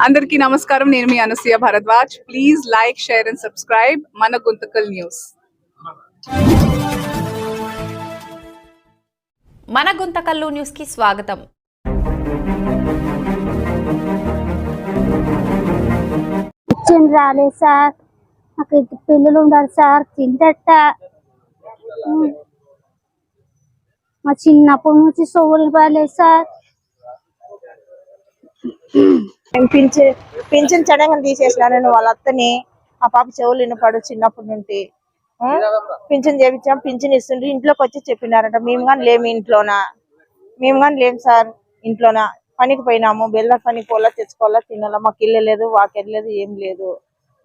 అందరికీ నమస్కారం. నేను మీ Anasuya Bharadwaj. Please like share and subscribe మన గుంతకల్ న్యూస్. మన గుంతకల్లు న్యూస్కి స్వాగతం. ఇచ్చింది రాలేదు సార్. నాకు ఇద్దరు పిల్లలు ఉండాలి సార్. తింటట. ఉమ్. మా చిన్నప్పటి నుంచి సోవులు బాగాలేదు సార్. పింఛన్ పింఛన్ చడంగా తీసేసినాను. నేను వాళ్ళ అత్తని ఆ పాప చెవులు వినపడు చిన్నప్పటి నుండి. పింఛన్ చేపించాం పింఛన్ ఇస్తుండ్రు. ఇంట్లోకి వచ్చి చెప్పినారంట మేము కానీ లేము ఇంట్లోనా? మేము కానీ లేము సార్ ఇంట్లోనా? పనికి పోయినాము. బెల్లర్ పనికి పోలా తెచ్చుకోవాలా తినాలా? మాకు ఇల్లు లేదు లేదు ఏం లేదు.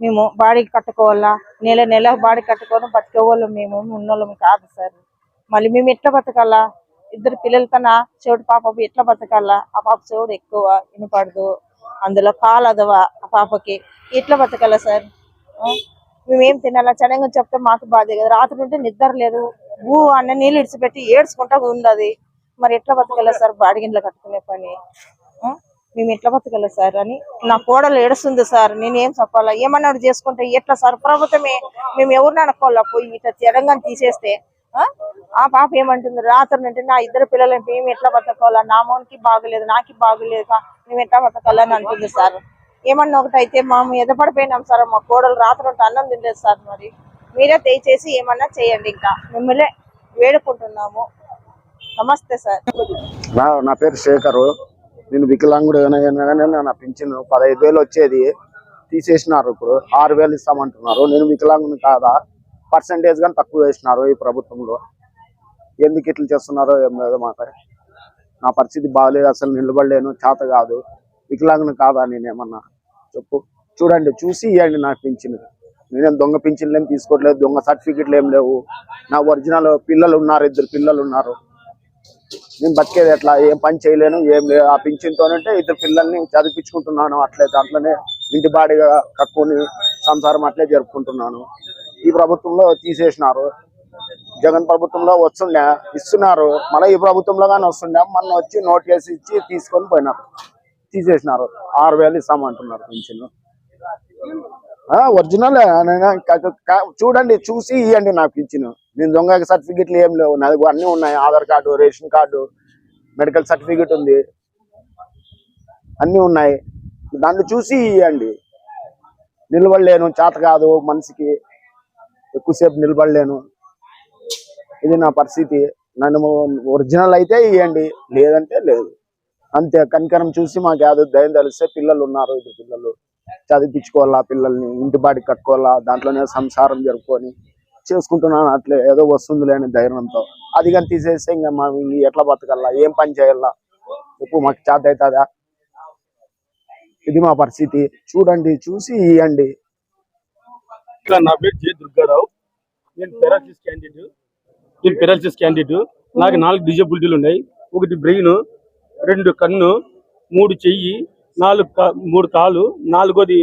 మేము బాడీ కట్టుకోవాలా? నెల నెల బాడీ కట్టుకోవడం బతికేవాళ్ళం మేము ఉన్నోళ్ళం కాదు సార్. మళ్ళీ మేము ఎట్లా బతకాలా? ఇద్దరు పిల్లల కన్నా చెవుడు పాప ఎట్లా బతకాలా? ఆ పాప చెవుడు ఎక్కువ వినపడదు. అందులో కాలు అదవా ఆ పాపకి. ఎట్లా బతకాలా సార్? మేమేం తినాలా? చడంగా చెప్తే మాకు బాధే కదా. రాత్రి ఉంటే నిద్ర లేదు. ఊ అన్న నీళ్ళు ఇడిచిపెట్టి ఏడ్చుకుంటా ఉంది మరి ఎట్లా బతకాలా సార్? బాడిగిండ్ల కట్టుకునే పని. మేము ఎట్లా బతకాలి సార్ అని. నా కోడలు ఏడుస్తుంది సార్. నేనేం చెప్పాలా? ఏమన్నా చేసుకుంటే ఎట్లా సార్? ప్రభుత్వమే. మేము ఎవరిని అనుకోవాలా? పోయి ఇట్లా తెలంగాణ తీసేస్తే ఆ? పాప ఏమంటుంది? రాత్రి అంటే నా ఇద్దరు పిల్లలు మేము ఎట్లా బతకాలా? నా మౌనికి బాగలేదు నాకు బాగలేదు. మేము ఎట్లా బతకాలని అంటుంది సార్. ఏమన్నా ఒకటి అయితే మేము ఎదపడిపోయినాం సార్. మా కోడలు రాత్రి ఉంటే అన్నం తినలేదు సార్ మరి. మీరే దయచేసి ఏమన్నా చేయండి ఇంకా. మిమ్మల్ని వేడుకుంటున్నాము. నమస్తే సార్. నా పేరు శేఖరు. నేను వికలాంగుడు నా పింఛను పదహైదు వేలు వచ్చేది. తీసేసినారు ఇప్పుడు. ఆరు వేలు ఇస్తామంటున్నారు. నేను వికలాంగుని కాదా? పర్సంటేజ్ కానీ తక్కువ వేసినారు ఈ ప్రభుత్వంలో. ఎందుకు ఇట్లా చేస్తున్నారో ఏం లేదో మాకు. నా పరిస్థితి బాగాలేదు అసలు నిలబడలేను చేత కాదు. వికలాంగుని కాదా నేనేమన్నా చెప్పు. చూడండి చూసి ఇవ్వండి నాకు పింఛను. నేనేం దొంగ పింఛన్లు ఏం తీసుకోవట్లేదు దొంగ సర్టిఫికెట్లు ఏం లేవు. నా ఒరిజినల్ పిల్లలు ఉన్నారు ఇద్దరు పిల్లలు ఉన్నారు. నేను బతికేది ఎట్లా? ఏం పని చేయలేను ఏం లేదు. ఆ పింఛన్తోనంటే ఇద్దరు పిల్లల్ని చదివించుకుంటున్నాను అట్లే దాంట్లోనే ఇంటి బాడీగా కట్టుకొని సంసారం అట్లే జరుపుకుంటున్నాను. ఈ ప్రభుత్వంలో తీసేసినారు. జగన్ ప్రభుత్వంలో వస్తుండే ఇస్తున్నారు. మళ్ళీ ఈ ప్రభుత్వంలో కానీ వస్తుండే మొన్న వచ్చి నోట్ చేసి ఇచ్చి తీసుకొని పోయినారు. తీసేసినారు. ఆరు వేలు ఇస్తామంటున్నారు పెన్షన్ ఒరిజినల్. చూడండి చూసి ఇవ్వండి నాకు పింఛన్ నేను దొంగ సర్టిఫికెట్లు ఏం లేవు. నాకు అన్నీ ఉన్నాయి. Aadhaar card ration card medical certificate ఉంది. అన్ని ఉన్నాయి. దాన్ని చూసి ఇవ్వండి నిలబడలేను చేత కాదు మనిషికి. ఎక్కువసేపు నిలబడలేను. ఇది నా పరిస్థితి. నన్ను ఒరిజినల్ అయితే ఇవ్వండి లేదంటే లేదు. అంతే కనికరం చూసి మాకు యాదో దయం తెలిస్తే పిల్లలు ఉన్నారు. ఇద్దరు పిల్లలు చదివించుకోవాలా పిల్లల్ని ఇంటి బాడికి కట్టుకోవాలా దాంట్లోనే సంసారం జరుపుకొని చేసుకుంటున్నాను. అట్లే ఏదో వస్తుంది లేని ధైర్యంతో. అది కానీ తీసేస్తే ఇంకా మా ఎట్లా బతకల్లా ఏం పని చేయాలా? చెప్పు మాకు చేత అవుతుందా? ఇది మా పరిస్థితి. చూడండి చూసి ఇవ్వండి నా పేరు జే దుర్గారావు. నేను పెరాలసిస్ క్యాండిడేట్. నేను పెరాలసిస్ క్యాండిడేట్. నాకు నాలుగు డిజబిలిటీలు ఉన్నాయి. ఒకటి బ్రెయిన్ రెండు కన్ను మూడు చెయ్యి నాలుగు మూడు కాలు నాలుగోది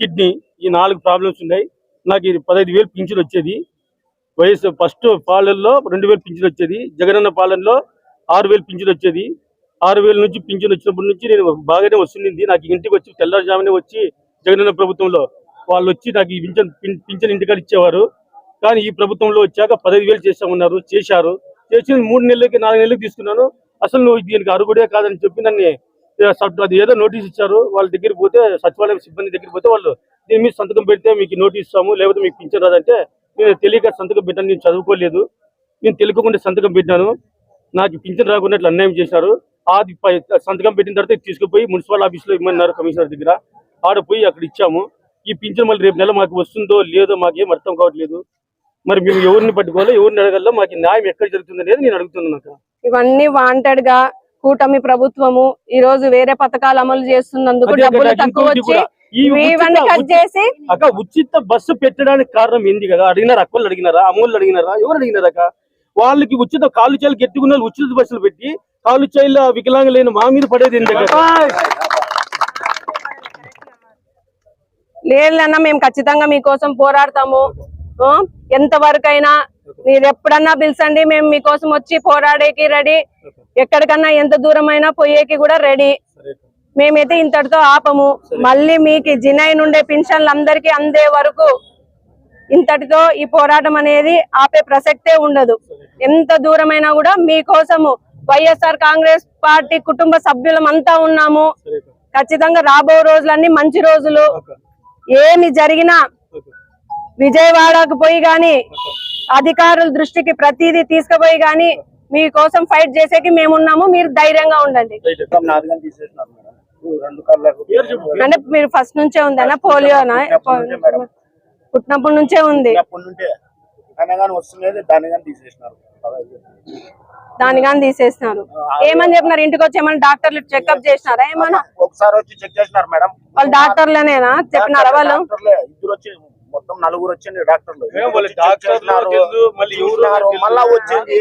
కిడ్నీ. ఈ నాలుగు ప్రాబ్లమ్స్ ఉన్నాయి. నాకు ఇది పదహైదు వేలు పింఛన్ వచ్చేది. వయసు ఫస్ట్ పాలనలో రెండు వేలు పింఛన్ వచ్చేది. జగనన్న పాలనలో ఆరు వేలు పింఛన్ వచ్చేది. ఆరు వేల నుంచి పింఛన్ వచ్చినప్పటి నుంచి నేను బాగానే వస్తుంది నాకు ఇంటికి వచ్చి తెల్లవారుజామునే వచ్చి జగనన్న ప్రభుత్వంలో వాళ్ళు వచ్చి నాకు ఈ పింఛన్ పింఛన్ ఇంటికాడ ఇచ్చేవారు. కానీ ఈ ప్రభుత్వంలో వచ్చాక పదహైదు వేలు చేస్తామన్నారు చేశారు. చేసిన మూడు నెలలకి నాలుగు నెలలకి తీసుకున్నాను. అసలు నువ్వు దీనికి అరుగుడే కాదని చెప్పి నన్ను అది ఏదో నోటీస్ ఇచ్చారు. వాళ్ళ దగ్గరికి పోతే సచివాలయం సిబ్బంది దగ్గరికి పోతే వాళ్ళు దీని మీద సంతకం పెడితే మీకు నోటీస్ ఇస్తాము లేకపోతే మీకు పింఛన్ రాదంటే నేను తెలియక సంతకం పెట్టాను నేను చదువుకోలేదు. నేను తెలియకుండా సంతకం పెట్టినాను. నాకు పింఛన్ రాకుండా ఇట్లా అన్యాయం చేశారు. అది పై- సంతకం పెట్టిన తర్వాత తీసుకుపోయి మున్సిపల్ ఆఫీస్లో ఇమ్మన్నారు కమిషనర్ దగ్గర. ఆడ పోయి అక్కడ ఇచ్చాము. ఈ పింఛన్ మళ్ళీ రేపు నెల మాకు వస్తుందో లేదో మాకు ఏం అర్థం కావట్లేదు. మరి మేము ఎవరిని పట్టుకోవాలో ఎవరిని అడగాలో మాకు న్యాయం ఎక్కడ జరుగుతుంది అనేది నేను అడుగుతున్నాను అక్కడ ఇవన్నీ వాంటెడ్గా కూటమి ప్రభుత్వము ఈ రోజు వేరే పథకాలు అమలు చేస్తున్నందుకు డబ్బులు తక్కువ వచ్చి అక్క ఉచిత బస్సు పెట్టడానికి కారణం ఏంది కదా? అడిగినారు? అక్కలు అడిగినారా? అమ్మోళ్ళు అడిగినారా? ఎవరు అడిగినారు అక్క? వాళ్ళకి ఉచిత కాలు చేలు గెట్టుకున్న ఉచిత బస్సులు పెట్టి కాలు చేయిల వికలాంగులైన మా మీద పడేది ఏంది అక్క? లేదన్నా మేము ఖచ్చితంగా మీకోసం పోరాడతాము. ఎంత వరకు అయినా మీరు ఎప్పుడన్నా పిలిచండి మేము మీకోసం వచ్చి పోరాడేకి రెడీ. ఎక్కడికన్నా ఎంత దూరం అయినా పోయేకి కూడా రెడీ. మేమైతే ఇంతటితో ఆపము. మళ్ళీ మీకు జినై నుండే పెన్షన్లు అందరికీ అందే వరకు ఇంతటితో ఈ పోరాటం అనేది ఆపే ప్రసక్తే ఉండదు. ఎంత దూరమైనా కూడా మీకోసము వైఎస్ఆర్ కాంగ్రెస్ పార్టీ కుటుంబ సభ్యులం అంతా ఉన్నాము. ఖచ్చితంగా రాబో రోజులన్నీ మంచి రోజులు. ఏమి జరిగినా. విజయవాడకు పోయి గాని అధికారుల దృష్టికి ప్రతిదీ తీసుకుపోయి గాని మీకోసం ఫైట్ చేసేకి మేమున్నాము మీరు ధైర్యంగా ఉండండి. అంటే మీరు ఫస్ట్ నుంచే ఉందనా పోలియోనా. పుట్టినప్పటి నుంచే ఉంది వస్తున్నది దాన్ని కానీ తీసేసినారు. దాని కానీ తీసేసినారు. ఏమని చెప్పినారు? ఇంటికి వచ్చి ఏమన్నా డాక్టర్లు చెకప్ చేసినారా? ఏమన్నా? ఒకసారి వచ్చి చెక్ చేసినారు మేడం. వాళ్ళు డాక్టర్లనేనా? చెప్పినారా వాళ్ళు? ఇద్దరు వచ్చి మొత్తం నలుగురు వచ్చింది డాక్టర్లు. మళ్ళీ వచ్చింది.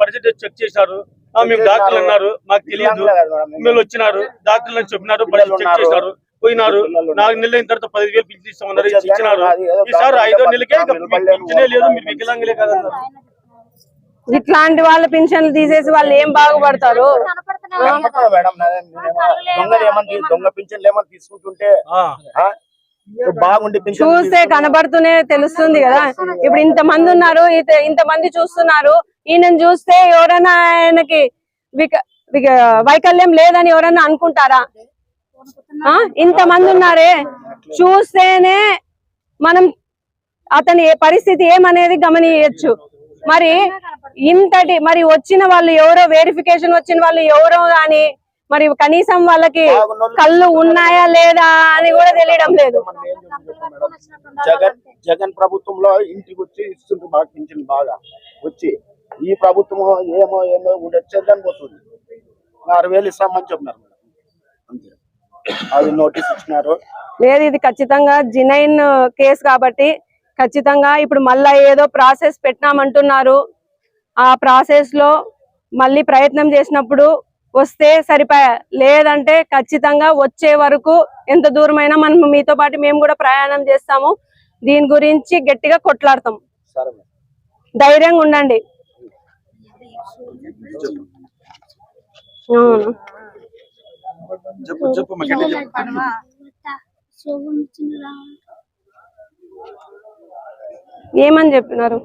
పర్సెంటేజ్ చెక్ చేశారు ఆ, మేము డాక్టర్లు అన్నారు. మాకు తెలియదు. వీళ్ళు వచ్చినారు. డాక్టర్లు అని చెప్పినారు చెక్ చేశారు పోయినారు. నాలుగు నెలలు అయిన తర్వాత పదివేలు పింఛన్ ఇస్తామన్నారు వచ్చేది ఇచ్చినారు. ఈసారి ఐదో నెలకే పింఛనే లేదు మీరు వికలాంగులే కదన్నారు ఇట్లాంటి వాళ్ళ పెన్షన్లు తీసేసి వాళ్ళు ఏం బాగుపడతారు? తీసుకుంటుంటే? బాగుండి చూస్తే కనబడుతూనే తెలుస్తుంది కదా. ఇప్పుడు ఇంత మంది ఉన్నారు ఇత- ఇంత మంది చూస్తున్నారు. ఈయనను చూస్తే ఎవరైనా ఆయనకి విక విక వైకల్యం లేదని ఎవరైనా అనుకుంటారా? ఇంత మంది ఉన్నారే. చూస్తేనే మనం అతని పరిస్థితి ఏమనేది గమనియచ్చు. మరి ఇంతటి మరి వచ్చిన వాళ్ళు ఎవరో వెరిఫికేషన్ వచ్చిన వాళ్ళు ఎవరో గాని మరి కనీసం వాళ్ళకి కళ్ళు ఉన్నాయా లేదా అని కూడా తెలియడం లేదు. జగన్ జగన్ ప్రభుత్వంలో ఇంటికి వచ్చి ఇస్తుంది బాగా పింఛన్ బాగా. వచ్చి ఈ ప్రభుత్వం ఏమో ఏమో వచ్చేదానికి వస్తుంది ఆరు వేలు ఇస్తామని చెప్పినారు. అది నోటీస్ ఇచ్చినారు. లేదు ఇది ఖచ్చితంగా జినైన్ కేసు కాబట్టి ఖచ్చితంగా ఇప్పుడు మళ్ళా ఏదో ప్రాసెస్ పెట్టినామంటున్నారు. ఆ ప్రాసెస్లో మళ్ళీ ప్రయత్నం చేసినప్పుడు వస్తే సరిపోయా లేదంటే ఖచ్చితంగా వచ్చే వరకు ఎంత దూరమైనా మనం మీతో పాటు మేము కూడా ప్రయాణం చేస్తాము. దీని గురించి గట్టిగా కొట్లాడతాం. ధైర్యంగా ఉండండి. అవును. చెప్పు చెప్పు ఏమని చెప్పినారు?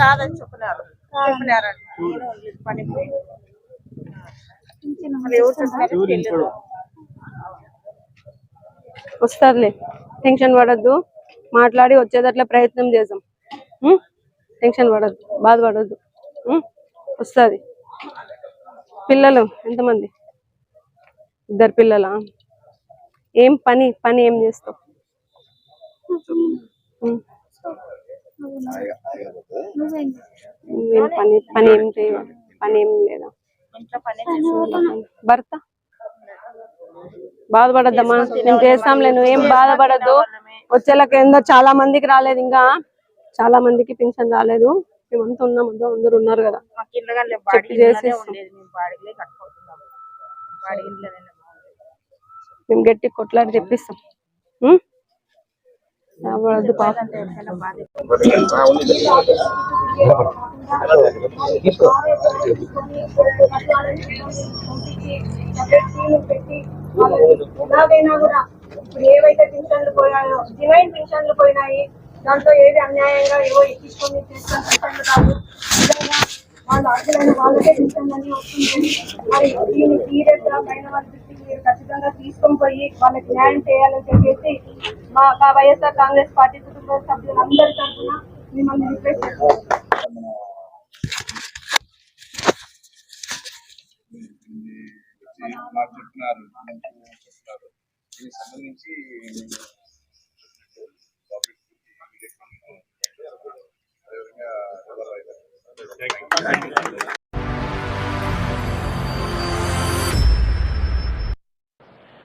రాదని. వస్తారులే. టెన్షన్ పడద్దు. మాట్లాడి వచ్చేదట్లా ప్రయత్నం చేద్దాం. ఉం? టెన్షన్ పడద్దు. బాధపడద్దు. వస్తుంది. పిల్లలు ఎంతమంది? ఇద్దరు పిల్లలా? ఏం పని పని ఏం చేస్తావు. ఏం పని పని ఏం చేయవు? పని ఏం లేదా? భర్త? బాధపడద్దమ్మా మేము చేస్తాంలే నువ్వేం బాధపడద్దు. వచ్చేలాకి ఏందో చాలా మందికి రాలేదు ఇంకా. చాలా మందికి పింఛన్ రాలేదు. మేమంతా ఉన్నాం అంతా అందరు ఉన్నారు కదా. చెప్పి చేసేస్తాం. మేము గట్టి కొట్లాడి తెప్పిస్తాం పాప ఎలాగైనా కూడా ఇప్పుడు ఏవైతే పింఛన్లు పోయాయో డివైన్ పింఛన్లు పోయినాయి దాంట్లో ఏది అన్యాయంగా ఏవో ఎక్కించుకొని చేసిన పింఛన్లు కాదు నిజంగా అర్హులైన వాళ్ళకే పింఛన్లు వస్తుంది మరి దీన్ని పైన వాళ్ళ దృష్టికి మీరు ఖచ్చితంగా తీసుకొని పోయి వాళ్ళకి న్యాయం చేయాలని చెప్పేసి మా మా వైఎస్ఆర్ కాంగ్రెస్ పార్టీ కుటుంబ సభ్యులందరి తరఫున మిమ్మల్ని రిక్వెస్ట్ చేస్తాను చెప్తున్నారు చెప్తున్నారు దీనికి సంబంధించి